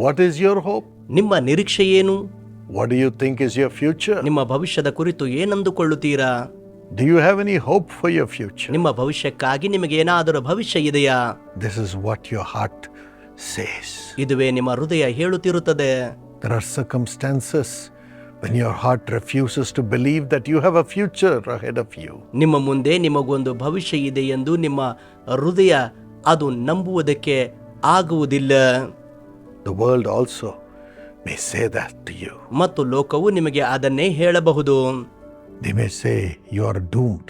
What is your hope ನಿಮ್ಮ ನಿರೀಕ್ಷೆ ಏನು? What do you think is your future ನಿಮ್ಮ ಭವಿಷ್ಯದ ಕುರಿತು ಏನಂದುಕೊಳ್ಳುತ್ತೀರಾ? Do you have any hope for your future ನಿಮ್ಮ ಭವಿಷ್ಯಕ್ಕಾಗಿ ನಿಮಗೆ ಏನಾದರೂ ಭವಿಷ್ಯ ಇದೆಯಾ? This is what your heart says ಇದುವೇ ನಿಮ್ಮ ಹೃದಯ ಹೇಳುತ್ತಿರುತ್ತದೆ. There are circumstances when your heart refuses to believe that you have a future ahead of you ನಿಮ್ಮ ಮುಂದೆ ನಿಮಗೊಂದು ಭವಿಷ್ಯ ಇದೆ ಎಂದು ನಿಮ್ಮ ಹೃದಯ ಅದು ನಂಬುವುದಕ್ಕೆ ಆಗುವುದಿಲ್ಲ. The world also may say that to you. ಮತ್ತು ಲೋಕವು ನಿಮಗೆ ಅದನ್ನೇ ಹೇಳಬಹುದು They may say you are doomed.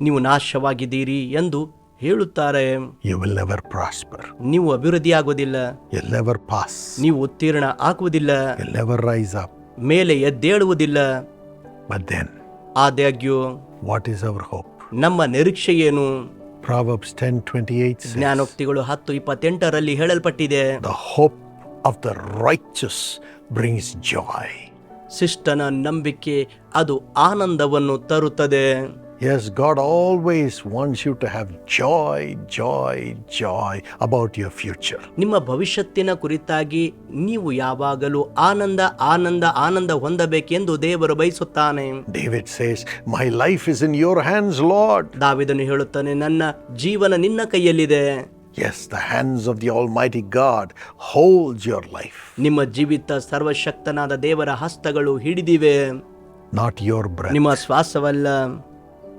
ನೀವು ನಾಶವಾಗಿದ್ದೀರಿ ಎಂದು ಹೇಳುತ್ತಾರೆ You will never prosper. ನೀವು ಅಭಿವೃದ್ಧಿಯಾಗುವುದಿಲ್ಲ You'll never pass. ನೀವು ಉತ್ತೀರ್ಣ ಆಗುವುದಿಲ್ಲ You'll never rise up. ಮೇಲೆ ಎದ್ದೇಳುವುದಿಲ್ಲ But then, ಆದಾಗ್ಯೂ what is our hope? ನಮ್ಮ ನಿರೀಕ್ಷೆ ಏನು Proverbs 10:28 says, ಜ್ಞಾನೋಕ್ತಿಗಳು ಹತ್ತು ಇಪ್ಪತ್ತೆಂಟರಲ್ಲಿ ಹೇಳಲ್ಪಟ್ಟಿದೆ "The hope of the righteous brings joy." ಶಿಷ್ಟನ ನಂಬಿಕೆ ಅದು ಆನಂದವನ್ನು ತರುತ್ತದೆ Yes, God always wants you to have joy, joy, joy about your future. ನಿಮ್ಮ ಭವಿಷ್ಯತ್ತಿನ ಕುರಿತಾಗಿ ನೀವು ಯಾವಾಗಲೂ ಆನಂದ ಆನಂದ ಆನಂದ ಹೊಂದಬೇಕೆಂದು ದೇವರು ಬಯಸುತ್ತಾನೆ David says, My life is in your hands, Lord. ದಾವಿದನು ಹೇಳುತ್ತಾನೆ ನನ್ನ ಜೀವನ ನಿನ್ನ ಕೈಯಲ್ಲಿದೆ Yes, the hands of the Almighty God holds your life, ನಿಮ್ಮ ಜೀವಿತ ಸರ್ವಶಕ್ತನಾದ ದೇವರ ಹಸ್ತಗಳು ಹಿಡಿದಿವೆ not your breath, ನಿಮ್ಮ ಶ್ವಾಸವಲ್ಲ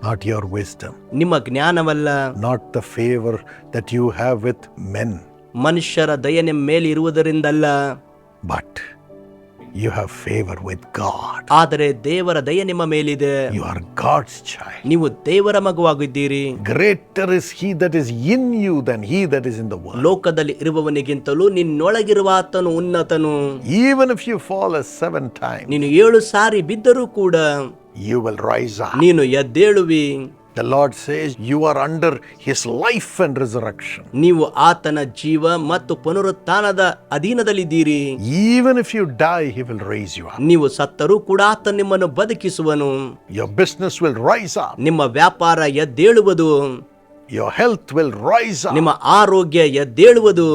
not your wisdom, ನಿಮ್ಮ ಜ್ಞಾನವಲ್ಲ not the favor that you have with men, ಮನುಷ್ಯರ ದಯ ನಿಮ್ಮ ಮೇಲೆ you have favour with God ಆದರೆ ದೇವರ ದಯ ನಿಮ್ಮ ಮೇಲಿದೆ. ಯು ಆರ್ ಗಾಡ್ಸ್ ಚೈಲ್ಡ್ ನೀವು ದೇವರ ಮಗುವಾಗಿದ್ದೀರಿ. Greater is he that is in you than he that is in the world ಲೋಕದಲ್ಲಿ ಇರುವವನಿಗಿಂತಲೂ ನಿನ್ನೊಳಗಿರುವ ಆತನು ಉನ್ನತನು. Even if you fall as seven time ನೀನು ಏಳು ಸಾರಿ ಬಿದ್ದರೂ ಕೂಡ ಯು ವಿಲ್ ರೈಸ್ ಅಪ್ ನೀನು ಎದ್ದೇಳುವಿ. The lord says you are under his life and resurrection ನೀವು ಆತನ ಜೀವ ಮತ್ತು ಪುನರುತ್ಥಾನದ ಅಧೀನದಲ್ಲಿದ್ದೀರಿ. Even if you die he will rise you ನೀವು ಸತ್ತರೂ ಕೂಡ ಆತ ನಿಮ್ಮನ್ನು ಬದುಕಿಸುವನು. ಯೋರ್ ಬಿಸ್ನೆಸ್ ವಿಲ್ ರೈಸ್ ನಿಮ್ಮ ವ್ಯಾಪಾರ ಎದ್ದೇಳುವುದು. ಯೋರ್ ಹೆಲ್ತ್ ವಿಲ್ ರೈಸ್ ನಿಮ್ಮ ಆರೋಗ್ಯ ಎದ್ದೇಳುವುದು.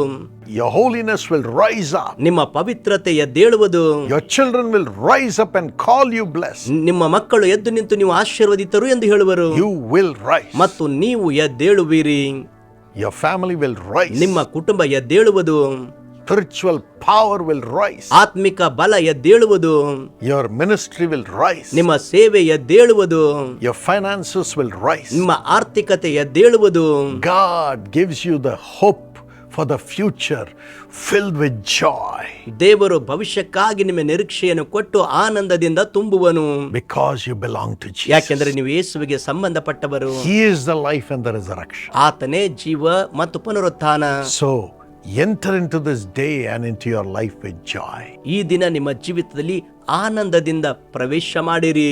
Your holiness will rise up. ನಿಮ್ಮ ಪವಿತ್ರತೆ ಎದ್ದೇಳುವುದು Your children will rise up and call you blessed. ನಿಮ್ಮ ಮಕ್ಕಳು ಎದ್ದು ನಿಂತು ನೀವು ಆಶೀರ್ವದಿತರು ಎಂದು ಹೇಳುವರು You will rise. ಮತ್ತು ನೀವು ಎದ್ದೇಳುವಿರಿ Your family will rise. ನಿಮ್ಮ ಕುಟುಂಬ ಎದ್ದೇಳುವುದು Spiritual power will rise. ಆತ್ಮಿಕ ಬಲ ಎದ್ದೇಳುವುದು Your ministry will rise. ನಿಮ್ಮ ಸೇವೆ ಎದ್ದೇಳುವುದು Your finances will rise. ನಿಮ್ಮ ಆರ್ಥಿಕತೆ ಎದ್ದೇಳುವುದು God gives you the hope for the future fill with joy ದೇವರು ಭವಿಷ್ಯಕ್ಕಾಗಿ ನಿಮ್ಮ ನಿರೀಕ್ಷೆಯನ್ನು ಕೊಟ್ಟು ಆನಂದದಿಂದ ತುಂಬುವನು. Because you belong to Jesus ಯಾಕೆಂದರೆ ನೀವು ಯೇಸುವಿಗೆ ಸಂಬಂಧಪಟ್ಟವರು. He is the life and the resurrection ಆತನೇ ಜೀವ ಮತ್ತು ಪುನರುತ್ಥಾನ. So enter into this day and into your life with joy ಈ ದಿನ ನಿಮ್ಮ ಜೀವಿತದಲ್ಲಿ ಆನಂದದಿಂದ ಪ್ರವೇಶ ಮಾಡಿರಿ.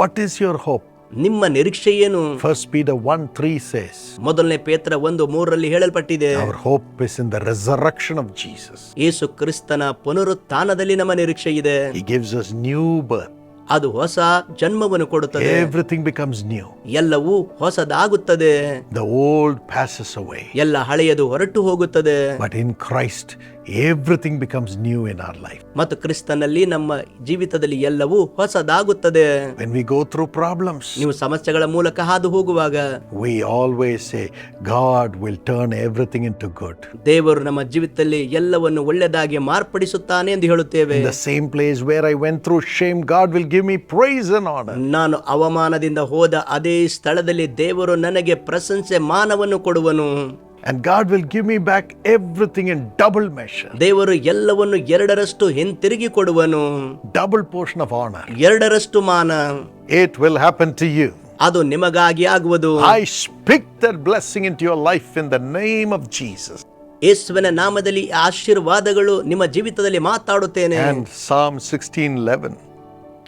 ವಾಟ್ ಈಸ್ ಯುವರ್ ಹೋಪ್ ನಿಮ್ಮ ನಿರೀಕ್ಷೆ ಏನು? First Peter the one says ಮೊದಲನೇ ಪೇತ್ರ ಒಂದು ಮೂರರಲ್ಲಿ ಹೇಳಲ್ಪಟ್ಟಿದೆ. Our hope is in the resurrection of Jesus ಯೇಸು ಕ್ರಿಸ್ತನ ಪುನರುತ್ಥಾನದಲ್ಲಿ ನಮ್ಮ ನಿರೀಕ್ಷೆ ಇದೆ. He gives us new birth ಅದು ಹೊಸ ಜನ್ಮವನ್ನು ಕೊಡುತ್ತದೆ. ಎವ್ರಿಥಿಂಗ್ ಬಿಕಮ್ಸ್ ನ್ಯೂ ಎಲ್ಲವೂ ಹೊಸದಾಗುತ್ತದೆ. ದ ಓಲ್ಡ್ ಪಾಸಸ್ ಅವೇ ಎಲ್ಲ ಹಳೆಯದು ಹೊರಟು ಹೋಗುತ್ತದೆ. But in Christ everything becomes new in our life ಮತ್ತು ಕ್ರಿಸ್ತನಲ್ಲಿ ನಮ್ಮ ಜೀವಿತದಲ್ಲಿ ಎಲ್ಲವೂ ಹೊಸದಾಗುತ್ತದೆ When we go through problems, ನೀವು ಸಮಸ್ಯೆಗಳ ಮೂಲಕ ಹಾದು ಹೋಗುವಾಗ we always say, God will turn everything into good. ದೇವರು ನಮ್ಮ ಜೀವಿತದಲ್ಲಿ ಎಲ್ಲವನ್ನು ಒಳ್ಳೆಯದಾಗಿ ಮಾರ್ಪಡಿಸುತ್ತಾನೆ ಎಂದು ಹೇಳುತ್ತೇವೆ In the same place where I went through shame, God will give me praise and honor. ನಾನು ಅವಮಾನದಿಂದ ಹೋದ ಅದೇ ಸ್ಥಳದಲ್ಲಿ ದೇವರು ನನಗೆ ಪ್ರಶಂಸೆ ಮಾನವನ್ನು ಕೊಡುವನು And God will give me back everything in double measure, ದೇವರು ಎಲ್ಲವನ್ನು ಎರಡರಷ್ಟು ಹಿಂತಿರುಗಿ ಕೊಡುವನು double portion of honor. ಎರಡರಷ್ಟು ಮಾನ It will happen to you. ಅದು ನಿಮಗಾಗಿ ಆಗುವುದು I speak that blessing into your life in the name of Jesus. ಯೇಸುವಿನ ನಾಮದಲ್ಲಿ ಈ ಆಶೀರ್ವಾದಗಳು ನಿಮ್ಮ ಜೀವಿತದಲ್ಲಿ ಮಾತಾಡುತ್ತೇನೆ And Psalm 16:11,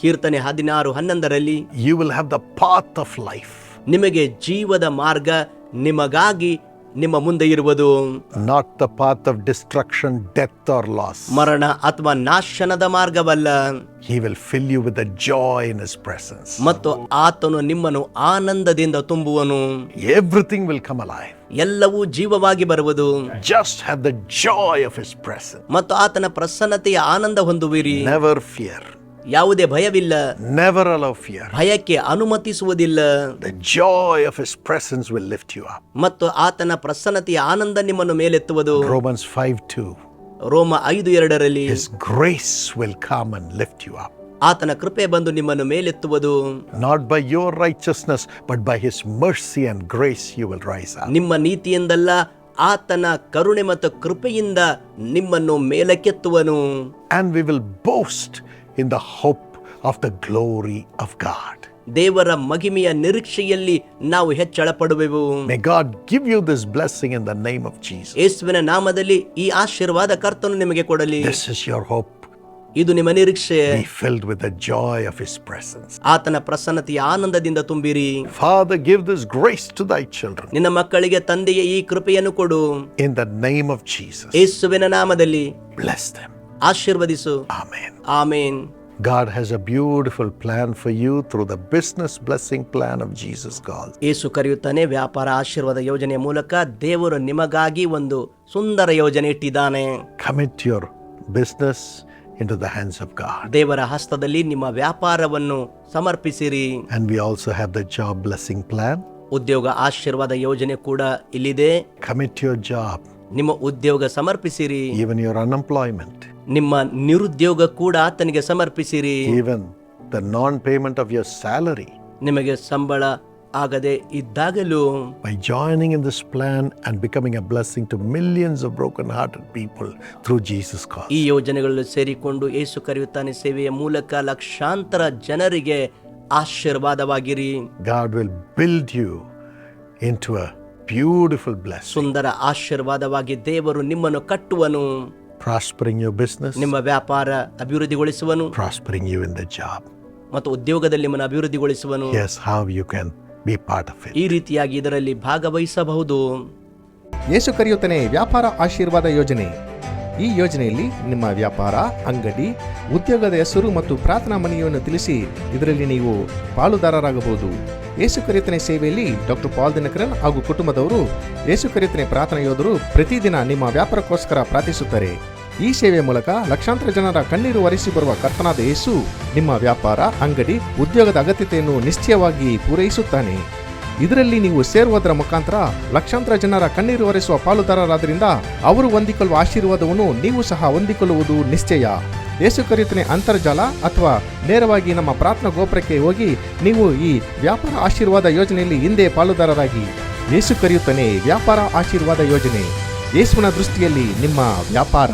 ಕೀರ್ತನೆ ಹದಿನಾರು ಹನ್ನೊಂದರಲ್ಲಿ you will have the path of life. ನಿಮಗೆ ಜೀವದ ಮಾರ್ಗ ನಿಮಗಾಗಿ ನಿಮ್ಮ ಮುಂದೆ ಇರುವುದು not the path of destruction death or loss ಮರಣ ಅಥವಾ ನಾಶನದ ಮಾರ್ಗವಲ್ಲ he will fill you with joy in his presence ಮತ್ತು ಆತನು ನಿಮ್ಮನ್ನು ಆನಂದದಿಂದ ತುಂಬುವನು. ಎವ್ರಿಥಿಂಗ್ ವಿಲ್ ಕಮ್ ಅಲೈ ಎಲ್ಲವೂ ಜೀವವಾಗಿ ಬರುವುದು. Just have the joy of his presence ಮತ್ತು ಆತನ ಪ್ರಸನ್ನತೆಯ ಆನಂದ ಹೊಂದುವಿರಿ. ನೆವರ್ ಫಿಯರ್ ಯಾವುದೇ ಭಯವಿಲ್ಲ Never allow fear. ಭಯಕ್ಕೆ ಅನುಮತಿಸುವುದಿಲ್ಲ The joy of His presence will lift you up. ಮತ್ತು ಆತನ ಪ್ರಸನ್ನತೆಯ ಆನಂದ ನಿಮ್ಮನ್ನು ಮೇಲೆತ್ತುವುದು Romans 5 2. ರೋಮ ಐದು ಎರಡರಲ್ಲಿ His grace will come and lift you up. ಆತನ ಕೃಪೆ ಬಂದು ನಿಮ್ಮನ್ನು ಮೇಲೆತ್ತುವುದು Not by your righteousness, but by His mercy and grace you will rise up. ನಿಮ್ಮ ನೀತಿಯಿಂದಲ್ಲ ಆತನ ಕರುಣೆ ಮತ್ತು ಕೃಪೆಯಿಂದ ನಿಮ್ಮನ್ನು ಮೇಲಕ್ಕೆತ್ತುವನು And we will boast in the hope of the glory of God. ದೇವರ ಮಹಿಮೆಯ ನಿರೀಕ್ಷೆಯಲ್ಲಿ ನಾವು ಹೆಚ್ಚಳ ಪಡುವೆವು May God give you this blessing in the name of Jesus. ಯೇಸುವಿನ ನಾಮದಲ್ಲಿ ಈ ಆಶೀರ್ವಾದ ಕರ್ತನು ನಿಮಗೆ ಕೊಡಲಿ This is your hope. ಇದು ನಿಮ್ಮ ನಿರೀಕ್ಷೆ Be filled with the joy of His presence. ಆತನ ಪ್ರಸನ್ನತೆಯ ಆನಂದದಿಂದ ತುಂಬಿರಿ Father, give this grace to thy children ನಿನ್ನ ಮಕ್ಕಳಿಗೆ ತಂದೆಯ ಈ ಕೃಪೆಯನ್ನು ಕೊಡು in the name of Jesus. ಯೇಸುವಿನ ನಾಮದಲ್ಲಿ Bless them. ಆಶೀರ್ವದಿಸು amen amen God has a beautiful plan for you through the business blessing plan of Jesus God. ಯೇಸು ಕರೆಯುತ್ತಾನೆ ವ್ಯಾಪಾರ ಆಶೀರ್ವಾದ ಯೋಜನೆಯ ಮೂಲಕ ದೇವರು ನಿಮಗಾಗಿ ಒಂದು ಸುಂದರ ಯೋಜನೆ ಇಟ್ಟಿದ್ದಾನೆ Commit your business into the hands of God. ದೇವರ ಹಸ್ತದಲ್ಲಿ ನಿಮ್ಮ ವ್ಯಾಪಾರವನ್ನು ಸಮರ್ಪಿಸಿರಿ And we also have the job blessing plan. ಉದ್ಯೋಗ ಆಶೀರ್ವಾದ ಯೋಜನೆ ಕೂಡ ಇಲ್ಲಿದೆ Commit your job, ನಿಮ್ಮ ಉದ್ಯೋಗ ಸಮರ್ಪಿಸಿರಿ even your unemployment, ನಿಮ್ಮ ನಿರುದ್ಯೋಗ ಕೂಡ ಆತನಿಗೆ ಸಮರ್ಪಿಸಿರಿ. Even the non payment of your salary ನಿಮಗೆ ಸಂಬಳ ಆಗದೆ ಇದ್ದಾಗಲೂ by joining in this plan and becoming a blessing to millions of broken hearted people through Jesus cause ಈ ಯೋಜನೆಗಳಲ್ಲಿ ಸೇರಿಕೊಂಡು ಏಸು ಕರೆಯುತ್ತಾನೆ ಸೇವೆಯ ಮೂಲಕ ಲಕ್ಷಾಂತರ ಜನರಿಗೆ ಆಶೀರ್ವಾದವಾಗಿರಿ. God will build you into a beautiful bless ಸುಂದರ ಆಶೀರ್ವಾದವಾಗಿ ದೇವರು ನಿಮ್ಮನ್ನು ಕಟ್ಟುವನು. Prospering your business, ನಿಮ್ಮ ವ್ಯಾಪಾರ ಅಭಿವೃದ್ಧಿಗೊಳಿಸುವನು prospering you in the job. ಮತ್ತು ಉದ್ಯೋಗದಲ್ಲಿ ನಿಮ್ಮನ್ನು ಅಭಿವೃದ್ಧಿಗೊಳಿಸುವನು Here's how you can be part of it. ಈ ರೀತಿಯಾಗಿ ಇದರಲ್ಲಿ ಭಾಗವಹಿಸಬಹುದು ಯೇಸು ಕರೆಯುತ್ತಾನೆ ವ್ಯಾಪಾರ ಆಶೀರ್ವಾದ ಯೋಜನೆ ಈ ಯೋಜನೆಯಲ್ಲಿ ನಿಮ್ಮ ವ್ಯಾಪಾರ ಅಂಗಡಿ ಉದ್ಯೋಗದ ಹೆಸರು ಮತ್ತು ಪ್ರಾರ್ಥನಾ ಮನೆಯನ್ನು ತಿಳಿಸಿ ಇದರಲ್ಲಿ ನೀವು ಪಾಲುದಾರರಾಗಬಹುದು. ಯೇಸು ಕರೆತನೆ ಸೇವೆಯಲ್ಲಿ ಡಾಕ್ಟರ್ ಪಾಲ್ ದಿನಕರನ್ ಹಾಗೂ ಕುಟುಂಬದವರು ಯೇಸು ಕರೆತನೆ ಪ್ರಾರ್ಥನಾ ಯೋಧರು ಪ್ರತಿದಿನ ನಿಮ್ಮ ವ್ಯಾಪಾರಕ್ಕೋಸ್ಕರ ಪ್ರಾರ್ಥಿಸುತ್ತಾರೆ. ಈ ಸೇವೆ ಮೂಲಕ ಲಕ್ಷಾಂತರ ಜನರ ಕಣ್ಣೀರು ಒರೆಸಿ ಬರುವ ಕರ್ತನಾದ ಯೇಸು ನಿಮ್ಮ ವ್ಯಾಪಾರ, ಅಂಗಡಿ, ಉದ್ಯೋಗದ ಅಗತ್ಯತೆಯನ್ನು ನಿಶ್ಚಯವಾಗಿ ಪೂರೈಸುತ್ತಾನೆ. ಇದರಲ್ಲಿ ನೀವು ಸೇರುವುದರ ಮುಖಾಂತರ ಲಕ್ಷಾಂತರ ಜನರ ಕಣ್ಣೀರು ಒರೆಸುವ ಪಾಲುದಾರರಾದ್ರಿಂದ ಅವರು ಹೊಂದಿಕೊಳ್ಳುವ ಆಶೀರ್ವಾದವನ್ನು ನೀವು ಸಹ ಹೊಂದಿಕೊಳ್ಳುವುದು ನಿಶ್ಚಯ. ಯೇಸು ಕರೆಯುತ್ತನೆ ಅಂತರ್ಜಾಲ ಅಥವಾ ನೇರವಾಗಿ ನಮ್ಮ ಪ್ರಾರ್ಥನಾ ಗೋಪುರಕ್ಕೆ ಹೋಗಿ ನೀವು ಈ ವ್ಯಾಪಾರ ಆಶೀರ್ವಾದ ಯೋಜನೆಯಲ್ಲಿ ಹಿಂದೆ ಪಾಲುದಾರರಾಗಿ. ಯೇಸು ಕರೆಯುತ್ತಾನೆ ವ್ಯಾಪಾರ ಆಶೀರ್ವಾದ ಯೋಜನೆ. ಯೇಸುವಿನ ದೃಷ್ಟಿಯಲ್ಲಿ ನಿಮ್ಮ ವ್ಯಾಪಾರ.